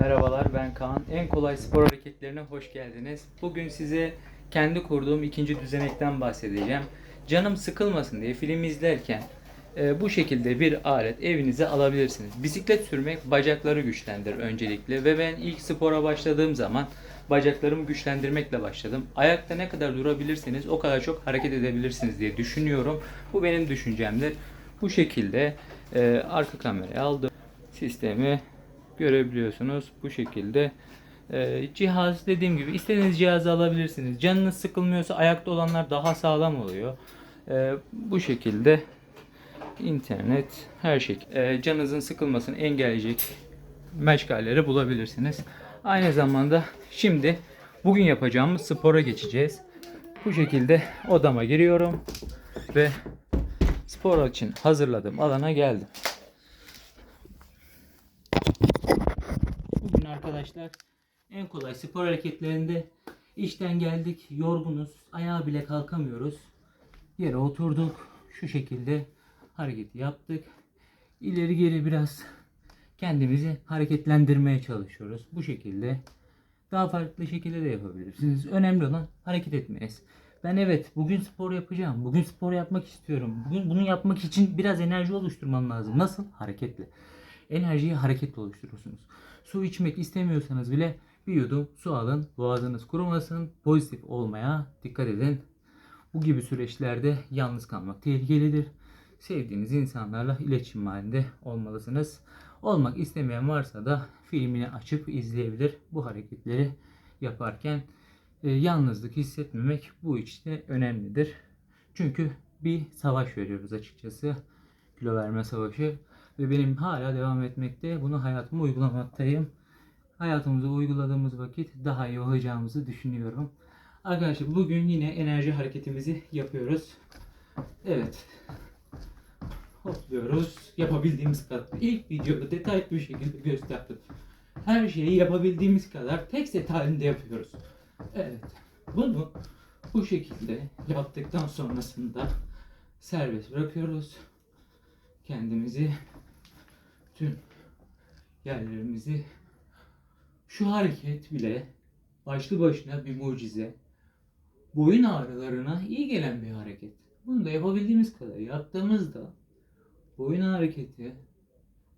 Merhabalar ben Kaan. En kolay spor hareketlerine hoş geldiniz. Bugün size kendi kurduğum ikinci düzenekten bahsedeceğim. Canım sıkılmasın diye film izlerken e, bu şekilde bir alet evinize alabilirsiniz. Bisiklet sürmek bacakları güçlendirir öncelikle ve ben ilk spora başladığım zaman bacaklarımı güçlendirmekle başladım. Ayakta ne kadar durabilirseniz o kadar çok hareket edebilirsiniz diye düşünüyorum. Bu benim düşüncemdir. Bu şekilde e, arka kameraya aldım. Sistemi görebiliyorsunuz bu şekilde. Ee, cihaz dediğim gibi istediğiniz cihazı alabilirsiniz. Canınız sıkılmıyorsa ayakta olanlar daha sağlam oluyor. Ee, bu şekilde internet her şey. Ee, canınızın sıkılmasını engelleyecek meşgalleri bulabilirsiniz. Aynı zamanda şimdi bugün yapacağımız spora geçeceğiz. Bu şekilde odama giriyorum ve spor için hazırladığım alana geldim. Arkadaşlar en kolay spor hareketlerinde işten geldik, yorgunuz, ayağa bile kalkamıyoruz. Yere oturduk, şu şekilde hareketi yaptık. İleri geri biraz kendimizi hareketlendirmeye çalışıyoruz. Bu şekilde daha farklı şekilde de yapabilirsiniz. Önemli olan hareket etmeniz. Ben evet bugün spor yapacağım. Bugün spor yapmak istiyorum. Bugün bunu yapmak için biraz enerji oluşturmam lazım. Nasıl? Hareketle. Enerjiyi hareketle oluşturursunuz. Su içmek istemiyorsanız bile bir yudum su alın. Boğazınız kurumasın. Pozitif olmaya dikkat edin. Bu gibi süreçlerde yalnız kalmak tehlikelidir. Sevdiğiniz insanlarla iletişim halinde olmalısınız. Olmak istemeyen varsa da filmini açıp izleyebilir. Bu hareketleri yaparken e, yalnızlık hissetmemek bu işte önemlidir. Çünkü bir savaş veriyoruz açıkçası. Kilo verme savaşı. Ve benim hala devam etmekte. Bunu hayatıma uygulamaktayım. Hayatımıza uyguladığımız vakit daha iyi olacağımızı düşünüyorum. Arkadaşlar bugün yine enerji hareketimizi yapıyoruz. Evet. Hopluyoruz. Yapabildiğimiz kadar. İlk videoda detaylı bir şekilde gösterdim. Her şeyi yapabildiğimiz kadar tek set halinde yapıyoruz. Evet. Bunu bu şekilde yaptıktan sonrasında serbest bırakıyoruz. Kendimizi tüm yerlerimizi şu hareket bile başlı başına bir mucize. Boyun ağrılarına iyi gelen bir hareket. Bunu da yapabildiğimiz kadar yaptığımızda boyun hareketi,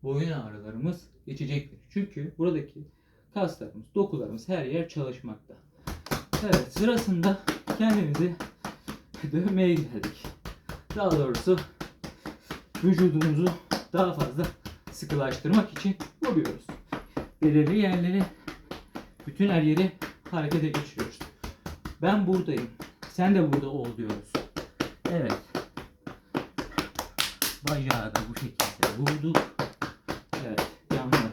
boyun ağrılarımız geçecektir. Çünkü buradaki kaslarımız, dokularımız her yer çalışmakta. Evet sırasında kendimizi dövmeye geldik. Daha doğrusu vücudumuzu daha fazla sıkılaştırmak için vuruyoruz. Belirli yerleri, bütün her yeri harekete geçiriyoruz. Ben buradayım. Sen de burada ol diyoruz. Evet. Bacağı da bu şekilde vurduk. Evet. Yanlara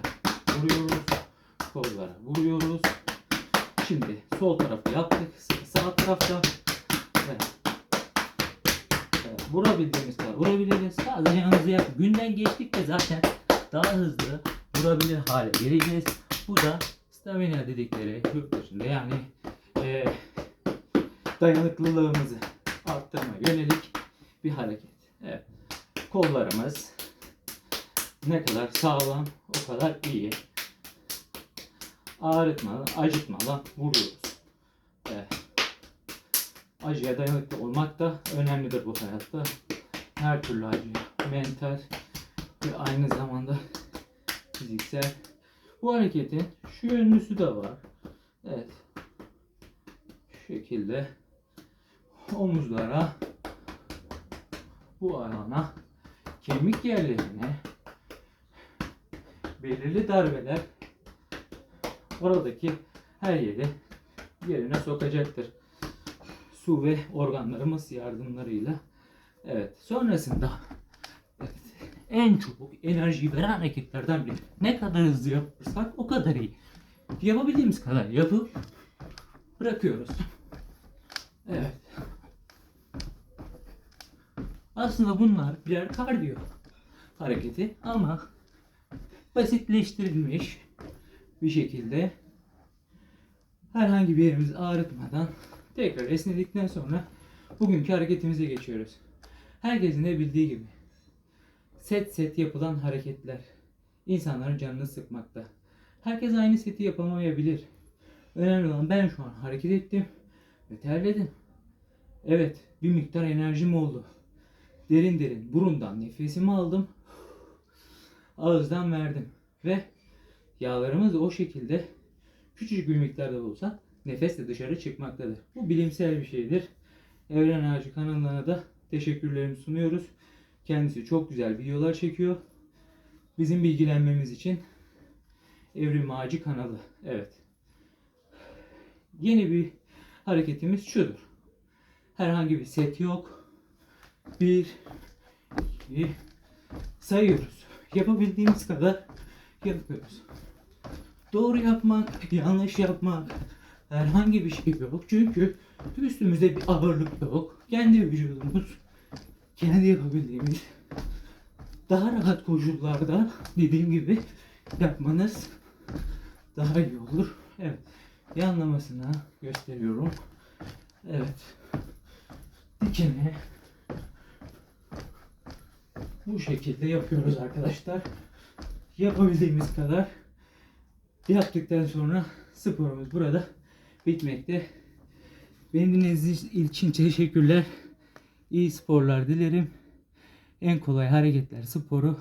vuruyoruz. Kollara vuruyoruz. Şimdi sol tarafı yaptık. Sağ tarafta. Evet. Evet, vurabildiğimiz kadar vurabiliriz. Sadece yanınızı yap. Günden geçtikçe zaten daha hızlı vurabilir hale geleceğiz. Bu da stamina dedikleri yurt dışında yani eee dayanıklılığımızı arttırma yönelik bir hareket. Evet. Kollarımız ne kadar sağlam o kadar iyi. Ağrıtmadan, acıtmadan vuruyoruz. Evet. Acıya dayanıklı olmak da önemlidir bu hayatta. Her türlü acıya, mental ve aynı zamanda fiziksel. Bu hareketin şu yönlüsü de var. Evet. Şu şekilde omuzlara bu alana kemik yerlerine belirli darbeler oradaki her yeri yerine sokacaktır. Su ve organlarımız yardımlarıyla. Evet. Sonrasında en çabuk enerjiyi veren hareketlerden biri. Ne kadar hızlı yaparsak o kadar iyi. Yapabildiğimiz kadar yapıp bırakıyoruz. Evet. Aslında bunlar birer kardiyo hareketi ama basitleştirilmiş bir şekilde herhangi bir yerimizi ağrıtmadan tekrar esnedikten sonra bugünkü hareketimize geçiyoruz. Herkesin de bildiği gibi set set yapılan hareketler insanların canını sıkmakta. Herkes aynı seti yapamayabilir. Önemli olan ben şu an hareket ettim ve terledim. Evet, bir miktar enerjim oldu. Derin derin burundan nefesimi aldım. Ağızdan verdim ve yağlarımız o şekilde küçücük bir miktarda olsa nefesle dışarı çıkmaktadır. Bu bilimsel bir şeydir. Evren Ağacı kanalına da teşekkürlerimi sunuyoruz. Kendisi çok güzel videolar çekiyor. Bizim bilgilenmemiz için Evrim Ağacı kanalı. Evet. Yeni bir hareketimiz şudur. Herhangi bir set yok. Bir, iki, sayıyoruz. Yapabildiğimiz kadar yapıyoruz. Doğru yapmak, yanlış yapmak herhangi bir şey yok. Çünkü üstümüzde bir ağırlık yok. Kendi vücudumuz, kendi yapabildiğimiz daha rahat koşullarda dediğim gibi yapmanız daha iyi olur. Evet. Yanlamasına gösteriyorum. Evet. Dikeni bu şekilde yapıyoruz arkadaşlar. Yapabildiğimiz kadar yaptıktan sonra sporumuz burada bitmekte. Beni dinlediğiniz için teşekkürler. İyi sporlar dilerim. En kolay hareketler sporu.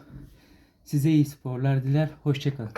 Size iyi sporlar diler. Hoşçakalın.